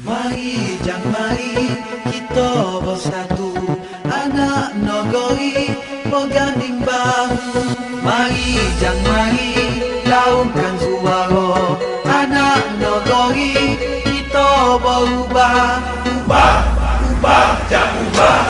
Mari jang mari kita bersatu. Anak negeri berganding bahu Mari jang mari gaungkan suara. Anak negeri kita berubah. Ubah, ubah, jang ubah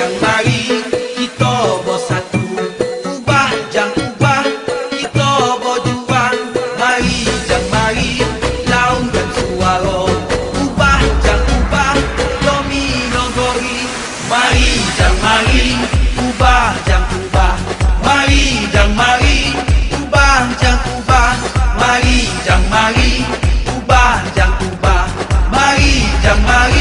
chẳng ba 像蚂蚁。